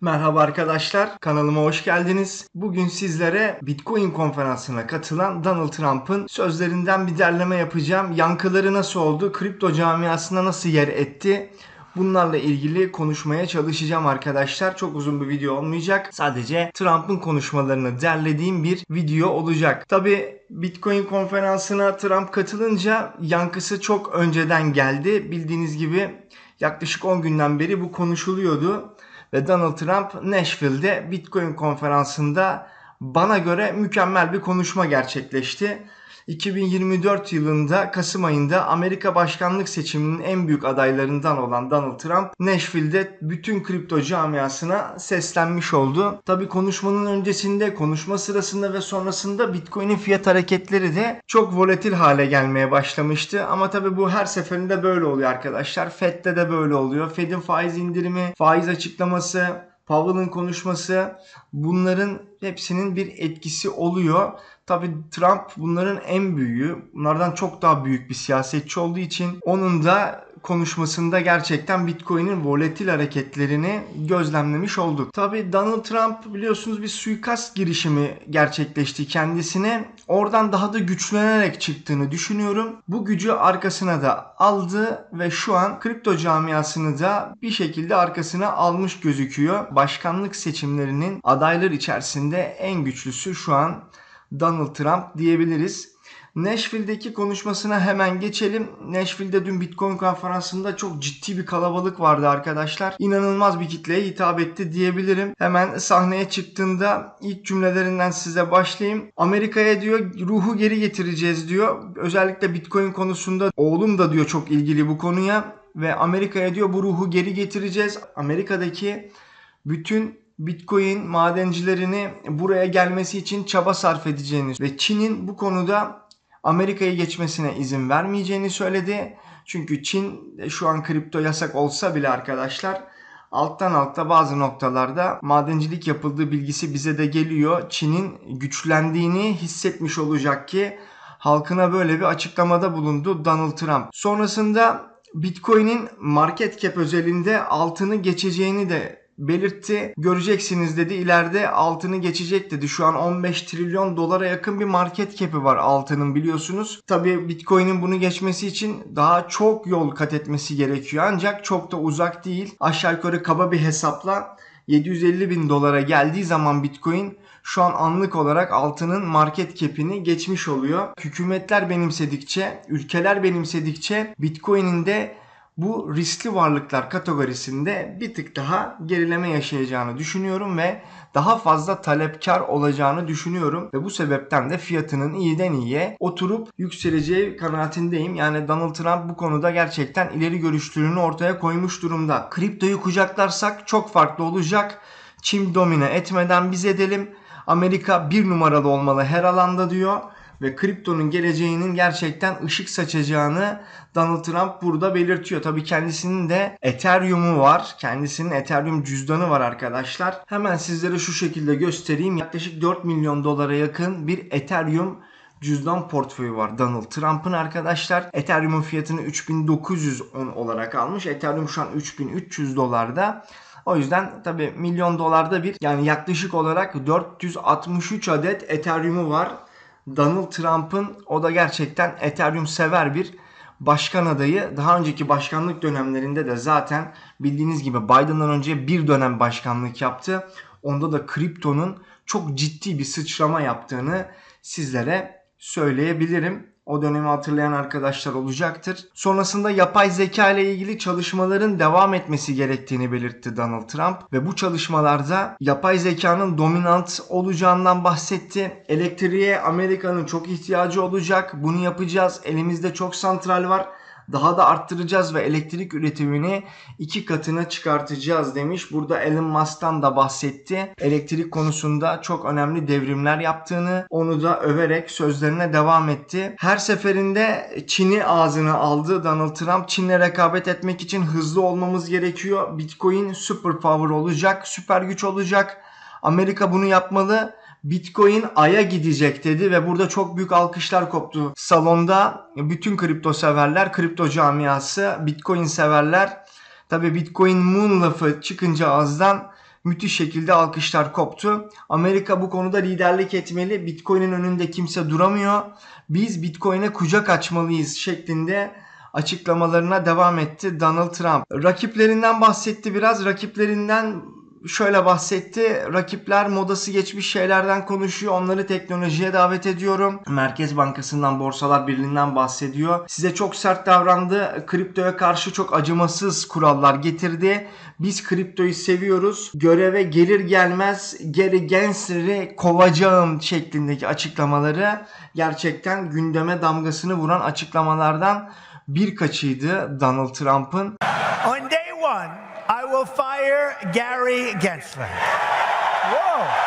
Merhaba arkadaşlar, kanalıma hoş geldiniz. Bugün sizlere Bitcoin konferansına katılan Donald Trump'ın sözlerinden bir derleme yapacağım. Yankıları nasıl oldu, kripto camiasına nasıl yer etti? Bunlarla ilgili konuşmaya çalışacağım arkadaşlar. Çok uzun bir video olmayacak. Sadece Trump'ın konuşmalarını derlediğim bir video olacak. Tabi Bitcoin konferansına Trump katılınca yankısı çok önceden geldi. Bildiğiniz gibi yaklaşık 10 günden beri bu konuşuluyordu ve Donald Trump Nashville'de Bitcoin konferansında bana göre mükemmel bir konuşma gerçekleşti. 2024 yılında Kasım ayında Amerika başkanlık seçiminin en büyük adaylarından olan Donald Trump Nashville'de bütün kripto camiasına seslenmiş oldu. Tabi konuşmanın öncesinde, konuşma sırasında ve sonrasında Bitcoin'in fiyat hareketleri de çok volatil hale gelmeye başlamıştı. Ama tabi bu her seferinde böyle oluyor arkadaşlar. Fed'de de böyle oluyor. Fed'in faiz indirimi, faiz açıklaması, Powell'ın konuşması bunların hepsinin bir etkisi oluyor. Tabi Trump bunların en büyüğü. Bunlardan çok daha büyük bir siyasetçi olduğu için onun da konuşmasında gerçekten Bitcoin'in volatil hareketlerini gözlemlemiş olduk. Tabi Donald Trump biliyorsunuz bir suikast girişimi gerçekleşti kendisine. Oradan daha da güçlenerek çıktığını düşünüyorum. Bu gücü arkasına da aldı ve şu an kripto camiasını da bir şekilde arkasına almış gözüküyor. Başkanlık seçimlerinin adaylar içerisinde en güçlüsü şu an Donald Trump diyebiliriz. Nashville'deki konuşmasına hemen geçelim. Nashville'de dün Bitcoin konferansında çok ciddi bir kalabalık vardı arkadaşlar. İnanılmaz bir kitleye hitap etti diyebilirim. Hemen sahneye çıktığında ilk cümlelerinden size başlayayım. Amerika'ya diyor ruhu geri getireceğiz diyor. Özellikle Bitcoin konusunda oğlum da diyor çok ilgili bu konuya ve Amerika'ya diyor bu ruhu geri getireceğiz. Amerika'daki bütün Bitcoin madencilerini buraya gelmesi için çaba sarf edeceğini ve Çin'in bu konuda Amerika'yı geçmesine izin vermeyeceğini söyledi. Çünkü Çin şu an kripto yasak olsa bile arkadaşlar alttan altta bazı noktalarda madencilik yapıldığı bilgisi bize de geliyor. Çin'in güçlendiğini hissetmiş olacak ki halkına böyle bir açıklamada bulundu Donald Trump. Sonrasında Bitcoin'in market cap özelinde altını geçeceğini de belirtti. Göreceksiniz dedi ileride altını geçecek dedi. Şu an 15 trilyon dolara yakın bir market cap'i var altının biliyorsunuz. Tabi Bitcoin'in bunu geçmesi için daha çok yol kat etmesi gerekiyor. Ancak çok da uzak değil. Aşağı yukarı kaba bir hesapla 750 bin dolara geldiği zaman Bitcoin şu an anlık olarak altının market cap'ini geçmiş oluyor. Hükümetler benimsedikçe, ülkeler benimsedikçe Bitcoin'in de bu riskli varlıklar kategorisinde bir tık daha gerileme yaşayacağını düşünüyorum ve daha fazla talepkar olacağını düşünüyorum ve bu sebepten de fiyatının iyiden iyiye oturup yükseleceği kanaatindeyim. Yani Donald Trump bu konuda gerçekten ileri görüşlülüğünü ortaya koymuş durumda. Kriptoyu kucaklarsak çok farklı olacak. Çin domine etmeden biz edelim. Amerika bir numaralı olmalı her alanda diyor ve kriptonun geleceğinin gerçekten ışık saçacağını Donald Trump burada belirtiyor. Tabii kendisinin de Ethereum'u var. Kendisinin Ethereum cüzdanı var arkadaşlar. Hemen sizlere şu şekilde göstereyim. Yaklaşık 4 milyon dolara yakın bir Ethereum cüzdan portföyü var Donald Trump'ın arkadaşlar. Ethereum'un fiyatını 3910 olarak almış. Ethereum şu an 3300 dolarda. O yüzden tabi milyon dolarda bir yani yaklaşık olarak 463 adet Ethereum'u var. Donald Trump'ın o da gerçekten Ethereum sever bir başkan adayı. Daha önceki başkanlık dönemlerinde de zaten bildiğiniz gibi Biden'dan önce bir dönem başkanlık yaptı. Onda da kriptonun çok ciddi bir sıçrama yaptığını sizlere söyleyebilirim. O dönemi hatırlayan arkadaşlar olacaktır. Sonrasında yapay zeka ile ilgili çalışmaların devam etmesi gerektiğini belirtti Donald Trump ve bu çalışmalarda yapay zekanın dominant olacağından bahsetti. Elektriğe Amerika'nın çok ihtiyacı olacak. Bunu yapacağız. Elimizde çok santral var daha da arttıracağız ve elektrik üretimini iki katına çıkartacağız demiş. Burada Elon Musk'tan da bahsetti. Elektrik konusunda çok önemli devrimler yaptığını onu da överek sözlerine devam etti. Her seferinde Çin'i ağzına aldı Donald Trump. Çin'le rekabet etmek için hızlı olmamız gerekiyor. Bitcoin super power olacak, süper güç olacak. Amerika bunu yapmalı. Bitcoin Ay'a gidecek dedi ve burada çok büyük alkışlar koptu. Salonda bütün kripto severler, kripto camiası, Bitcoin severler. Tabi Bitcoin Moon lafı çıkınca ağızdan müthiş şekilde alkışlar koptu. Amerika bu konuda liderlik etmeli. Bitcoin'in önünde kimse duramıyor. Biz Bitcoin'e kucak açmalıyız şeklinde açıklamalarına devam etti Donald Trump. Rakiplerinden bahsetti biraz. Rakiplerinden şöyle bahsetti. Rakipler modası geçmiş şeylerden konuşuyor. Onları teknolojiye davet ediyorum. Merkez Bankası'ndan, Borsalar Birliği'nden bahsediyor. Size çok sert davrandı. Kriptoya karşı çok acımasız kurallar getirdi. Biz kriptoyu seviyoruz. Göreve gelir gelmez Gary Gensler'i kovacağım şeklindeki açıklamaları gerçekten gündeme damgasını vuran açıklamalardan birkaçıydı Donald Trump'ın. On day one, Will fire Gary Gensler. Whoa.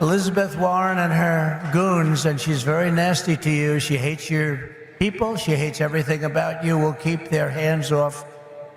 Elizabeth Warren and her goons, and she's very nasty to you. She hates your people. She hates everything about you. Will keep their hands off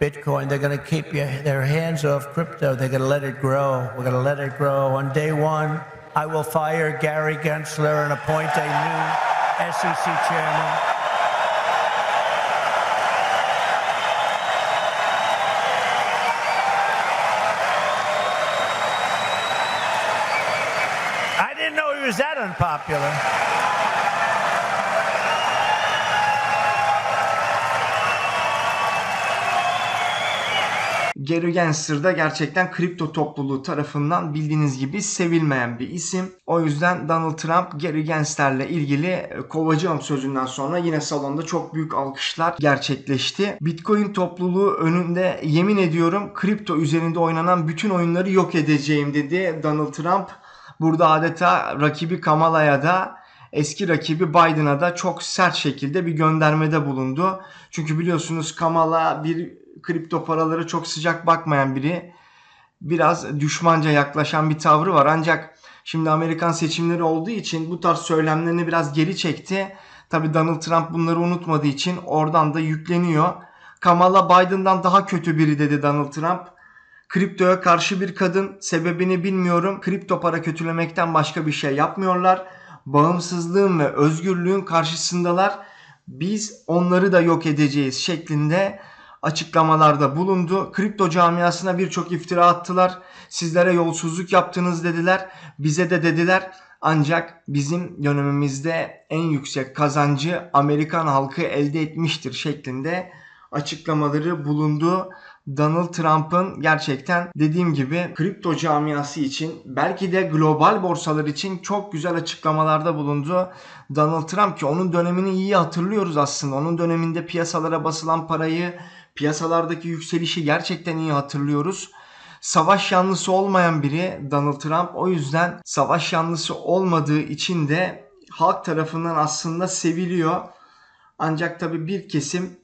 Bitcoin. They're going to keep your, their hands off crypto. They're going to let it grow. We're going to let it grow. On day one, I will fire Gary Gensler and appoint a new SEC chairman. Was that unpopular. Gary Gensler da gerçekten kripto topluluğu tarafından bildiğiniz gibi sevilmeyen bir isim. O yüzden Donald Trump Gary Gensler'le ilgili e, kovacağım sözünden sonra yine salonda çok büyük alkışlar gerçekleşti. Bitcoin topluluğu önünde yemin ediyorum kripto üzerinde oynanan bütün oyunları yok edeceğim dedi Donald Trump. Burada adeta rakibi Kamala'ya da eski rakibi Biden'a da çok sert şekilde bir göndermede bulundu. Çünkü biliyorsunuz Kamala bir kripto paralara çok sıcak bakmayan biri. Biraz düşmanca yaklaşan bir tavrı var. Ancak şimdi Amerikan seçimleri olduğu için bu tarz söylemlerini biraz geri çekti. Tabi Donald Trump bunları unutmadığı için oradan da yükleniyor. Kamala Biden'dan daha kötü biri dedi Donald Trump. Kriptoya karşı bir kadın sebebini bilmiyorum. Kripto para kötülemekten başka bir şey yapmıyorlar. Bağımsızlığın ve özgürlüğün karşısındalar. Biz onları da yok edeceğiz şeklinde açıklamalarda bulundu. Kripto camiasına birçok iftira attılar. Sizlere yolsuzluk yaptınız dediler. Bize de dediler. Ancak bizim dönemimizde en yüksek kazancı Amerikan halkı elde etmiştir şeklinde açıklamaları bulundu. Donald Trump'ın gerçekten dediğim gibi kripto camiası için belki de global borsalar için çok güzel açıklamalarda bulundu. Donald Trump ki onun dönemini iyi hatırlıyoruz aslında. Onun döneminde piyasalara basılan parayı, piyasalardaki yükselişi gerçekten iyi hatırlıyoruz. Savaş yanlısı olmayan biri Donald Trump. O yüzden savaş yanlısı olmadığı için de halk tarafından aslında seviliyor. Ancak tabii bir kesim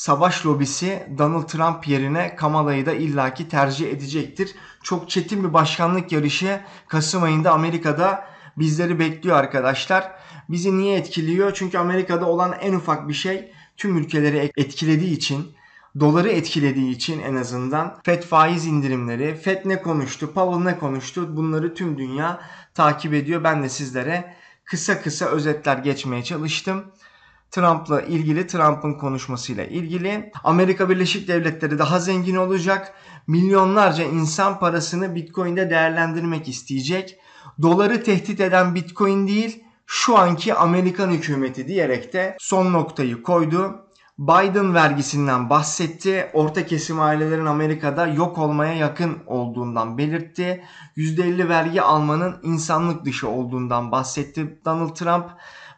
savaş lobisi Donald Trump yerine Kamala'yı da illaki tercih edecektir. Çok çetin bir başkanlık yarışı Kasım ayında Amerika'da bizleri bekliyor arkadaşlar. Bizi niye etkiliyor? Çünkü Amerika'da olan en ufak bir şey tüm ülkeleri etkilediği için doları etkilediği için en azından FED faiz indirimleri, FED ne konuştu, Powell ne konuştu bunları tüm dünya takip ediyor. Ben de sizlere kısa kısa özetler geçmeye çalıştım. Trump'la ilgili, Trump'ın konuşmasıyla ilgili. Amerika Birleşik Devletleri daha zengin olacak. Milyonlarca insan parasını Bitcoin'de değerlendirmek isteyecek. Doları tehdit eden Bitcoin değil, şu anki Amerikan hükümeti diyerek de son noktayı koydu. Biden vergisinden bahsetti. Orta kesim ailelerin Amerika'da yok olmaya yakın olduğundan belirtti. %50 vergi almanın insanlık dışı olduğundan bahsetti Donald Trump.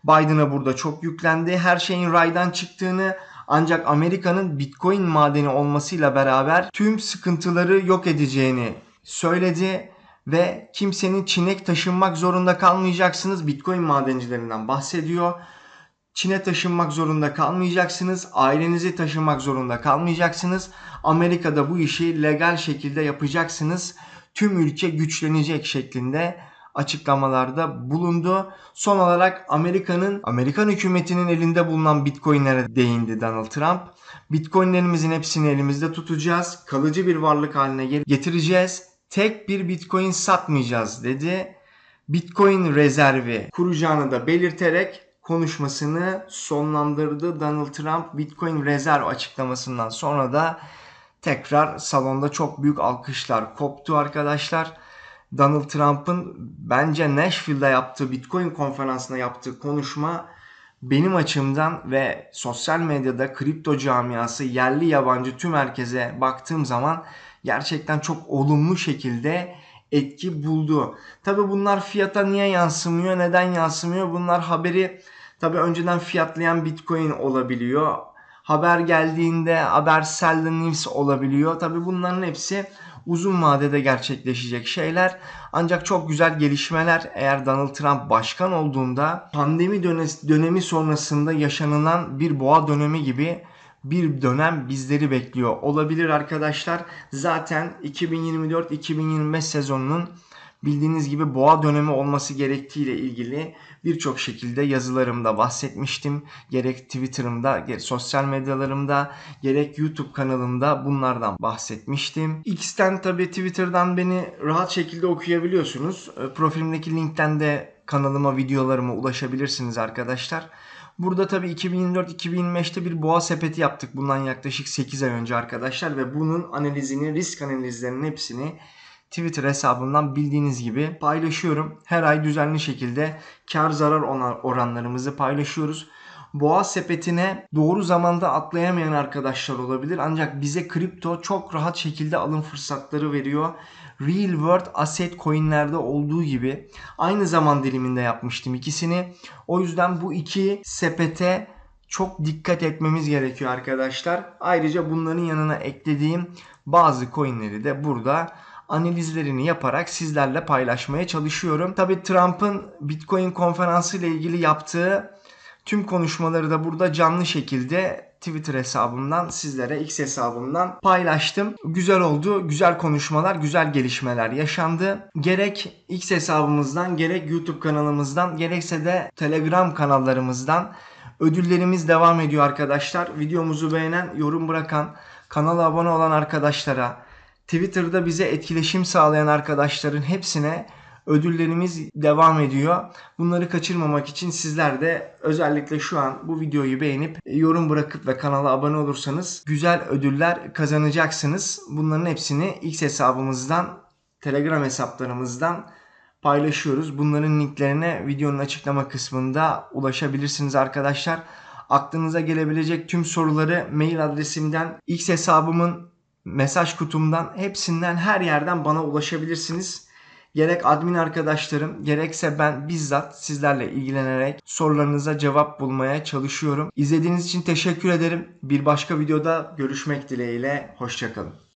Biden'a burada çok yüklendi. Her şeyin raydan çıktığını ancak Amerika'nın Bitcoin madeni olmasıyla beraber tüm sıkıntıları yok edeceğini söyledi ve kimsenin çinek taşınmak zorunda kalmayacaksınız. Bitcoin madencilerinden bahsediyor. Çin'e taşınmak zorunda kalmayacaksınız. Ailenizi taşımak zorunda kalmayacaksınız. Amerika'da bu işi legal şekilde yapacaksınız. Tüm ülke güçlenecek şeklinde açıklamalarda bulundu. Son olarak Amerika'nın, Amerikan hükümetinin elinde bulunan Bitcoin'lere değindi Donald Trump. Bitcoin'lerimizin hepsini elimizde tutacağız. Kalıcı bir varlık haline getireceğiz. Tek bir Bitcoin satmayacağız dedi. Bitcoin rezervi kuracağını da belirterek konuşmasını sonlandırdı Donald Trump Bitcoin rezerv açıklamasından sonra da tekrar salonda çok büyük alkışlar koptu arkadaşlar. Donald Trump'ın bence Nashville'de yaptığı Bitcoin konferansında yaptığı konuşma benim açımdan ve sosyal medyada kripto camiası yerli yabancı tüm herkese baktığım zaman gerçekten çok olumlu şekilde etki buldu. Tabi bunlar fiyata niye yansımıyor, neden yansımıyor? Bunlar haberi tabi önceden fiyatlayan Bitcoin olabiliyor. Haber geldiğinde haber sell news olabiliyor. Tabi bunların hepsi uzun vadede gerçekleşecek şeyler. Ancak çok güzel gelişmeler eğer Donald Trump başkan olduğunda pandemi döne- dönemi sonrasında yaşanılan bir boğa dönemi gibi bir dönem bizleri bekliyor olabilir arkadaşlar. Zaten 2024-2025 sezonunun bildiğiniz gibi boğa dönemi olması gerektiğiyle ilgili birçok şekilde yazılarımda bahsetmiştim. Gerek Twitter'ımda, gerek sosyal medyalarımda, gerek YouTube kanalımda bunlardan bahsetmiştim. X'ten tabii Twitter'dan beni rahat şekilde okuyabiliyorsunuz. Profilimdeki linkten de kanalıma, videolarıma ulaşabilirsiniz arkadaşlar. Burada tabii 2024-2025'te bir boğa sepeti yaptık bundan yaklaşık 8 ay önce arkadaşlar ve bunun analizini, risk analizlerinin hepsini Twitter hesabımdan bildiğiniz gibi paylaşıyorum. Her ay düzenli şekilde kar zarar oranlarımızı paylaşıyoruz. Boğa sepetine doğru zamanda atlayamayan arkadaşlar olabilir. Ancak bize kripto çok rahat şekilde alım fırsatları veriyor. Real World Asset Coin'lerde olduğu gibi aynı zaman diliminde yapmıştım ikisini. O yüzden bu iki sepete çok dikkat etmemiz gerekiyor arkadaşlar. Ayrıca bunların yanına eklediğim bazı coinleri de burada analizlerini yaparak sizlerle paylaşmaya çalışıyorum. Tabi Trump'ın Bitcoin konferansı ile ilgili yaptığı tüm konuşmaları da burada canlı şekilde Twitter hesabımdan sizlere X hesabımdan paylaştım. Güzel oldu. Güzel konuşmalar, güzel gelişmeler yaşandı. Gerek X hesabımızdan, gerek YouTube kanalımızdan, gerekse de Telegram kanallarımızdan ödüllerimiz devam ediyor arkadaşlar. Videomuzu beğenen, yorum bırakan, kanala abone olan arkadaşlara, Twitter'da bize etkileşim sağlayan arkadaşların hepsine ödüllerimiz devam ediyor. Bunları kaçırmamak için sizler de özellikle şu an bu videoyu beğenip yorum bırakıp ve kanala abone olursanız güzel ödüller kazanacaksınız. Bunların hepsini X hesabımızdan, Telegram hesaplarımızdan paylaşıyoruz. Bunların linklerine videonun açıklama kısmında ulaşabilirsiniz arkadaşlar. Aklınıza gelebilecek tüm soruları mail adresimden, X hesabımın mesaj kutumdan hepsinden her yerden bana ulaşabilirsiniz. Gerek admin arkadaşlarım gerekse ben bizzat sizlerle ilgilenerek sorularınıza cevap bulmaya çalışıyorum. İzlediğiniz için teşekkür ederim. Bir başka videoda görüşmek dileğiyle. Hoşçakalın.